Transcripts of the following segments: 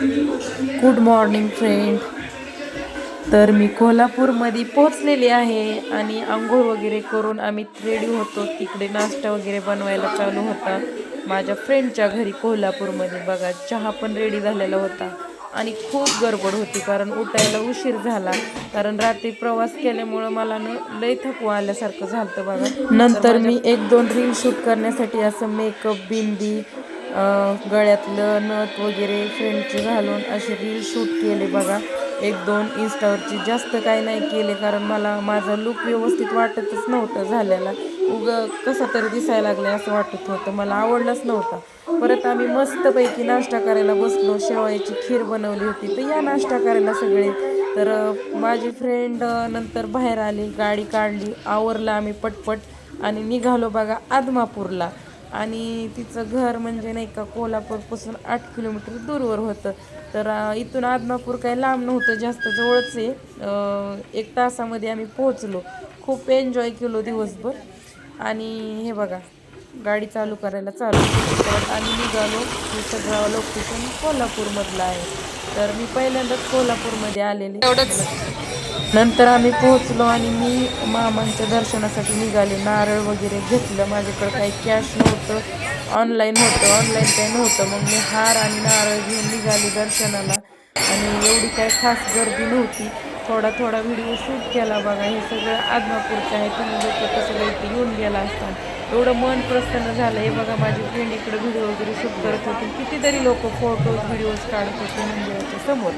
Good morning friend तर मी कोल्हापूरमध्ये पोहोचलेली आहे आणि आंघोळ वगैरे करून आम्ही रेडी होतो. तिकडे नाश्ता वगैरे बनवायला चालू होता. माझ्या फ्रेंडच्या घरी कोल्हापूरमध्ये बघा चहा पण रेडी झालेला होता. आणि खूप गडबड होती कारण उठायला उशीर झाला. कारण रात्री प्रवास केल्यामुळं मला न लय थकवा आल्यासारखं झालं बघा. नंतर मी एक दोन रील शूट करण्यासाठी असं मेकअप बिंदी गळ्यातलं नथ वगैरे फ्रेंडची घालून असे रील शूट केले बघा. एक दोन इन्स्टावरची जास्त काही नाही केले कारण मला माझा लुक व्यवस्थित वाटतच नव्हतं झालेला. उग कसा तरी दिसायला लागले असं वाटत होतं. मला आवडलंच नव्हता. परत आम्ही मस्तपैकी नाश्ता करायला बसलो. शेवयाची खीर बनवली होती. तर या नाश्ता करायला सगळे. तर माझी फ्रेंड नंतर बाहेर आली. गाडी काढली. आवरला आम्ही पटपट. आणि निघालो बघा आदमापूरला. आणि तिचं घर म्हणजे नाही का कोल्हापूरपासून आठ किलोमीटर दूरवर होतं. तर इथून आदमापूर काही लांब नव्हतं जास्त जवळच आहे. एक तासामध्ये आम्ही पोहोचलो. खूप एन्जॉय केलो दिवसभर. आणि हे बघा गाडी चालू करायला चालू केली. परत आम्ही निघालो. हे सगळं लोकेशन कोल्हापूरमधलं आहे. तर मी पहिल्यांदाच कोल्हापूरमध्ये आलेले. नंतर आम्ही पोहोचलो आणि मी मामांच्या दर्शनासाठी निघाले. नारळ वगैरे घेतलं. माझ्याकडं काही कॅश नव्हतं. ऑनलाईन होतं. ऑनलाईन काही नव्हतं. मग मी हार आणि नारळ घेऊन निघाले दर्शनाला. आणि एवढी काही खास गर्दी नव्हती. थोडा थोडा व्हिडिओ शूट केला बघा. हे सगळं आदमापूरचं आहे. तुम्ही लोक कसं इथे येऊन गेला असता. एवढं मन प्रसन्न झालं. हे बघा माझी फ्रेंड इकडे व्हिडिओ वगैरे शूट करत होती. कितीतरी लोक फोटोज व्हिडिओज काढत होते म्हणजे मंदिराच्या समोर.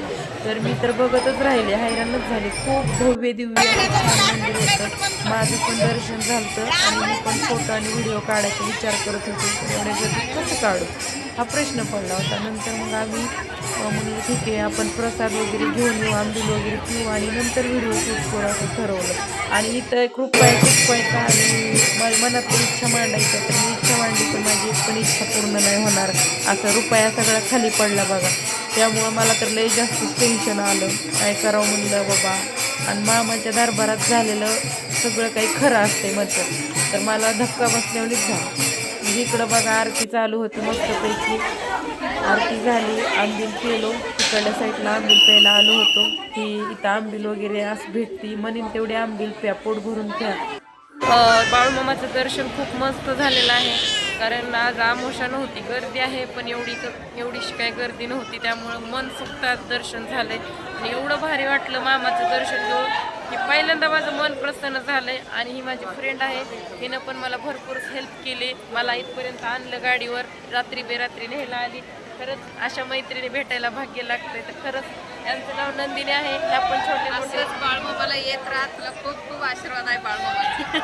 तर मी तर बघतच राहिले. हैराणच झाले. खूप भव्य दिव्य छान मंदिर होतं. माझं पण दर्शन झालं आणि मी पण फोटो आणि व्हिडिओ काढायचा विचार करत होते. एवढ्या गर्दीत कसं काढू? हा प्रश्न पडला होता. नंतर मग आम्ही म्हणलं ठीक आहे आपण प्रसाद वगैरे घेऊन येऊ आंबील वगैरे पिऊ. आणि नंतर व्हिडिओ शूट करू असं ठरवलं. आणि इथं कृपया कृपया का आणि माझ्या मनातली इच्छा मांडायचं तर मी इच्छा मांडली पण माझी एक पण इच्छा पूर्ण नाही होणार. असा रुपया सगळा खाली पडला बघा. त्यामुळं मला तर लई जास्त टेन्शन आलं. काय करावं म्हणलं बाबा. आणि मामाच्या दरबारात झालेलं सगळं काही खरं असते म्हणतात. तर मला धक्का बसल्यावरच झाला. म्हणजे इकडं बघा आरती चालू होती मस्तपैकी. आरती झाली आंबील केलो. तिकडल्या साईडला आंबील प्यायला आलो होतो. की इथं आंबील वगैरे असं भेटती. म्हणेन तेवढी आंबील प्या पोट भरून प्या. बाळूमामाचं दर्शन खूप मस्त झालेलं आहे. कारण आज आमोशा नव्हती गर्दी आहे. पण एवढी क- एवढीशी काय गर्दी नव्हती. त्यामुळं मन सुखतात दर्शन झालंय. आणि एवढं भारी वाटलं मामाचं दर्शन घेऊन की पहिल्यांदा माझं मन प्रसन्न झालंय आणि ही माझी फ्रेंड आहे. हिनं पण मला भरपूर हेल्प केली. मला इथपर्यंत आणलं गाडीवर. रात्री बेरात्री न्यायला आली. खरंच अशा मैत्रिणी भेटायला भाग्य लागतंय. तर खरंच यांचं नाव नंदिनी आहे. ह्या पण छोटे मोठे असंच बाळमामाला येत राहत. तुला खूप खूप आशीर्वाद आहे बाळमामाचा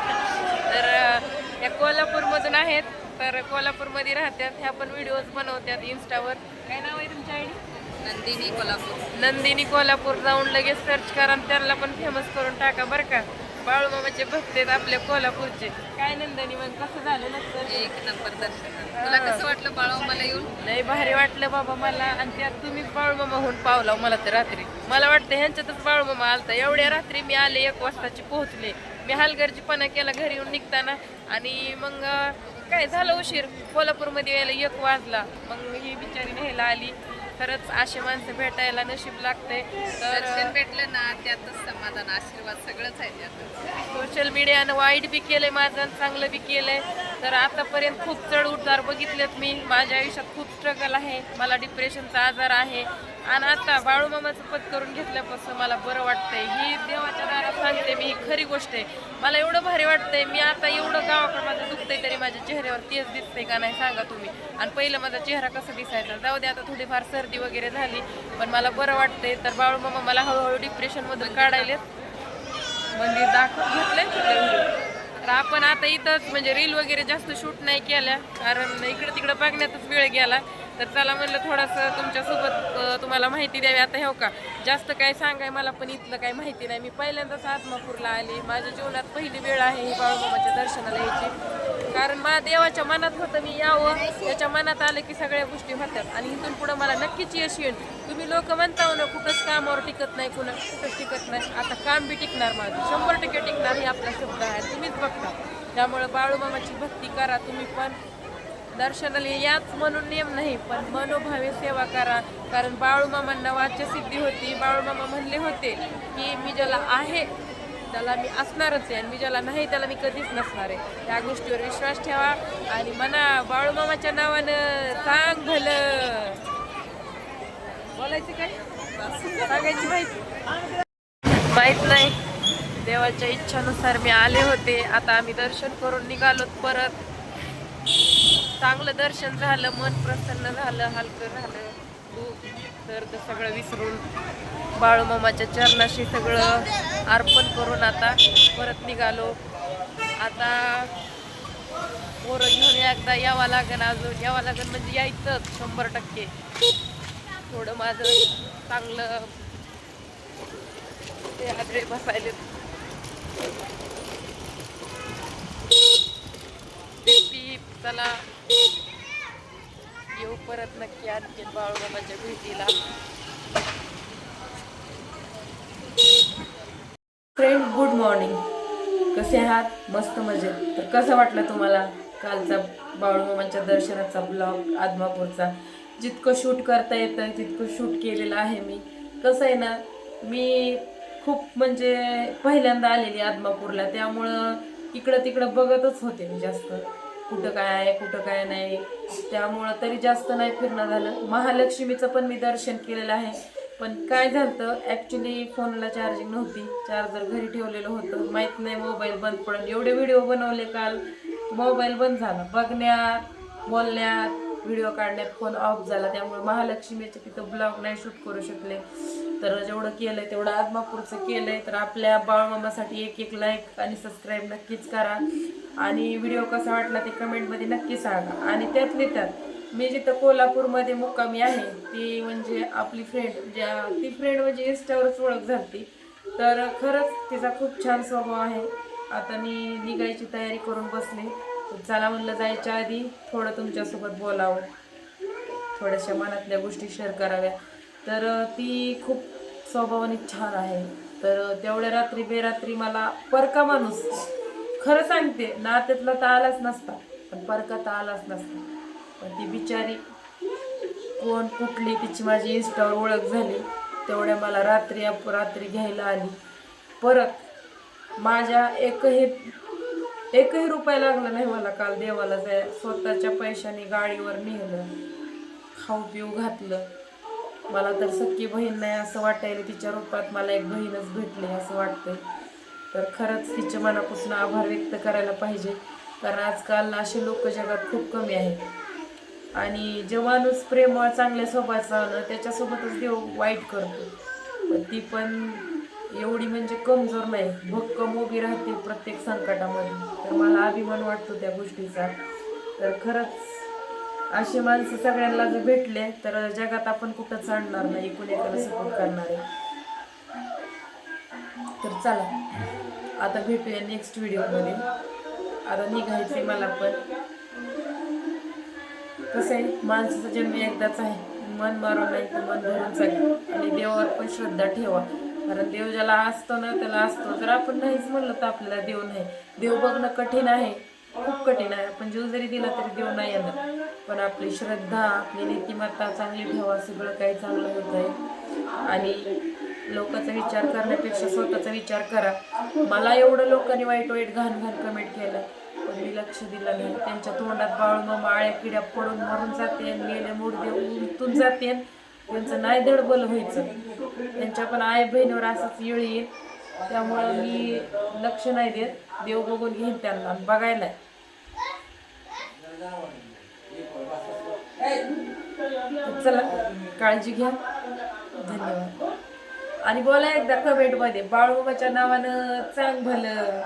तर या कोल्हापूरमधून आहेत. तर कोल्हापूरमध्ये राहतात. ह्या पण व्हिडिओज बनवतात इन्स्टावर काय नाव आहे नंदिनी कोल्हापूर. नंदिनी कोल्हापूर जाऊन लगेच सर्च करा आणि त्यांना पण फेमस करून टाका बरं का. बाळूमामाचे भक्त आहेत आपल्या कोल्हापूरचे. काय नंदिनी मग कसं झालं नसतं एक नंबर दर्शन. तुला कसं वाटलं बाळमामाला येऊन? लय भारी वाटलं बाबा मला. आणि त्यात तुम्ही बाळूमामा होऊन पावला मला तर रात्री. मला वाटतं ह्यांच्यातच बाळूमामा आलता. एवढ्या रात्री मी आले एक वाजताची पोहोचले. मी हलगर्जीपणा केला घरी येऊन निघताना. आणि मग अं, काय झालं उशीर? कोल्हापूरमध्ये यायला एक वाजला. मग ही बिचारी न्यायला आली. खरंच अशी माणसं भेटायला नशीब लागते तर दर्शन भेटलं ना त्यातच समाधान आशीर्वाद सगळंच आहे त्यात सोशल मीडियानं वाईट बी केलंय माझं आणि चांगलं बी केलंय. तर आतापर्यंत खूप चढ उतार बघितलेत मी. माझ्या आयुष्यात खूप स्ट्रगल आहे. मला डिप्रेशनचा आजार आहे. आणि आता बाळूमामाचं पद करून घेतल्यापासून मला बरं वाटतंय. ही देवाच्या दारात सांगते मी ही खरी गोष्ट आहे. मला एवढं भारी वाटतंय. मी आता एवढं गावाकडं माझं दुखतंय तरी माझ्या चेहऱ्यावर तेच दिसतंय का नाही सांगा तुम्ही. आणि पहिलं माझा चेहरा कसा दिसायचा? जाऊ दे आता थोडीफार सर्दी वगैरे झाली पण मला बरं वाटतंय. तर बाळूमामा मला हळूहळू डिप्रेशनमधून काढायलेत. मंदिर दाखवून घेतलंय. तिथलं तर आपण आता इथंच म्हणजे रील वगैरे जास्त शूट नाही केल्या. कारण इकडं तिकडं बघण्यातच वेळ गेला. तर त्याला म्हणलं थोडंसं तुमच्यासोबत तुम्हाला माहिती द्यावी. आता हो का जास्त काय सांगाय मला पण इथलं काही माहिती नाही. मी पहिल्यांदाच आत्मापूरला आले. माझ्या जीवनात पहिली वेळ आहे ही बाळूबाबाच्या दर्शनाला यायची. कारण मला देवाच्या मनात होतं मी यावं. त्याच्या मनात आलं की सगळ्या गोष्टी होतात आणि इथून पुढं मला नक्कीच यश येईल. तुम्ही लोक म्हणता हो ना कुठंच कामावर टिकत नाही कुणा कुठंच टिकत नाही. आता काम बी टिकणार माझं. शंभर टक्के टिकणार हे आपला शब्द आहे. तुम्हीच बघता. त्यामुळं बाळूमामाची भक्ती करा. तुम्ही पण दर्शनाला याच म्हणून नियम नाही पण मनोभावे सेवा करा. कारण बाळूमामांना वाच्यसिद्धी होती. बाळूमामा म्हणले होते की मी ज्याला आहे त्याला मी असणारच आहे. आणि मी ज्याला नाही त्याला मी कधीच नसणार आहे. त्या गोष्टीवर विश्वास ठेवा आणि मना बाळूमामाच्या नावानं सांग भलं. बोलायचं काय? सांगायची माहिती? माहीत नाही. देवाच्या इच्छानुसार मी आले होते. आता आम्ही दर्शन करून निघालोत परत. चांगलं दर्शन झालं मन प्रसन्न झालं हलकं झालं. दुःख तर सगळं विसरून बाळूमामाच्या चरणाशी सगळं अर्पण करून आता परत निघालो. आता पोरं घेऊन एकदा यावं लागेल अजून यावं लागेल म्हणजे यायचंच शंभर टक्के. थोडं माझं चांगलं ते आदरे बसायले ती चला. येऊ परत नक्की आणखी बाळूबाबाच्या भेटीला. फ्रेंड गुड मॉर्निंग कसे आहात? मस्त मजेत. तर कसं वाटलं तुम्हाला कालचा बाळूमामांच्या दर्शनाचा ब्लॉग आदमापूरचा? जितकं शूट करता येतं तितकं शूट केलेलं आहे मी. कसं आहे ना मी खूप म्हणजे पहिल्यांदा आलेली आदमापूरला. त्यामुळं इकडं तिकडं बघतच होते मी जास्त. कुठं काय आहे कुठं काय नाही. त्यामुळं तरी जास्त नाही फिरणं झालं. महालक्ष्मीचं पण मी दर्शन केलेलं आहे. पण काय झालं ॲक्च्युली फोनला चार्जिंग नव्हती. चार्जर घरी ठेवलेलं होतं. माहीत नाही मोबाईल बंद पडून एवढे व्हिडिओ बनवले काल. मोबाईल बंद झाला. बघण्यात बोलण्यात व्हिडिओ काढण्यात फोन ऑफ झाला. त्यामुळे महालक्ष्मीचे तिथं ब्लॉग नाही शूट करू शकले. तर जेवढं केलं आहे तेवढं आदमापूरचं आहे तर आपल्या बाळमामासाठी एक एक लाईक आणि सबस्क्राईब नक्कीच करा. आणि व्हिडिओ कसा वाटला ते कमेंटमध्ये नक्की सांगा. आणि त्यातले त्यात मी जिथं कोल्हापूरमध्ये मुक्कामी आहे ती म्हणजे आपली फ्रेंड ज्या ती फ्रेंड म्हणजे इन्स्टावरच ओळख झाली तर खरंच तिचा खूप छान स्वभाव आहे. आता मी निघायची तयारी करून बसले. चला म्हणलं जायच्या आधी थोडं तुमच्यासोबत बोलावं. थोड्याशा मनातल्या गोष्टी शेअर कराव्या. तर ती खूप स्वभावाने छान आहे. तर तेवढ्या रात्री बेरात्री मला परका माणूस खरं सांगते नात्यातला तर आलाच नसता पण परका तर आलाच नसता. पण ती बिचारी कोण कुठली तिची माझी इन्स्टावर ओळख झाली तेवढ्या मला रात्री रात्री घ्यायला आली. परत माझ्या एकही एकही रुपया लागला नाही मला काल देवाला जाय स्वतःच्या पैशाने गाडीवर नेलं खाऊ पिऊ घातलं. मला तर सख्खी बहीण नाही असं वाटायला तिच्या रूपात मला एक बहीणच भेटली असं वाटतं तर खरंच तिच्या मनापासून आभार व्यक्त करायला पाहिजे. कारण आजकाल असे लोक जगात खूप कमी आहेत. आणि जे माणूस प्रेमळ चांगल्या स्वभावाचा ना त्याच्यासोबतच देव वाईट करतो. पण ती पण एवढी म्हणजे कमजोर नाही. भक्कम उभी राहते प्रत्येक संकटामध्ये. तर मला अभिमान वाटतो त्या गोष्टीचा. तर खरंच अशी माणसं सगळ्यांना जर भेटले तर जगात आपण कुठं आणणार नाही? कुणाकडे सपोर्ट करणार आहे? तर चला. आता भेटूया नेक्स्ट व्हिडिओमध्ये आता निघायचे मला पण. कसं आहे? माणसाचा जन्म एकदाच आहे. मन मारून नाही तर मन भरून चालेल. आणि देवावर पण श्रद्धा ठेवा. कारण देव ज्याला असतो ना त्याला असतो. जर आपण नाहीच म्हणलं तर आपल्याला देव नाही. देव बघणं कठीण आहे. खूप कठीण आहे. आपण जीव जरी दिला तरी देव नाही येणार. पण आपली श्रद्धा आपली नीतिमत्ता चांगली ठेवा. सगळं काही चांगलं होत आहे आणि लोकांचा विचार करण्यापेक्षा स्वतःचा विचार करा. मला एवढं लोकांनी वाईट वाईट घाण घाण कमेंट केलं. पण मी लक्ष दिलं नाही. त्यांच्या तोंडात बाळून माळ्या किड्या पडून मरून जाते गेले मुडदे उलटून जाते. त्यांचं नाही धडबल व्हायचं. त्यांच्या पण आई बहिणीवर असंच येळ येईल. त्यामुळं मी लक्ष नाही देत. देव बघून घेईन त्यांना. बघायला. चला काळजी घ्या. धन्यवाद. आणि बोला एकदा कमेंटमध्ये बाळूबाच्या नावानं चांग भलं.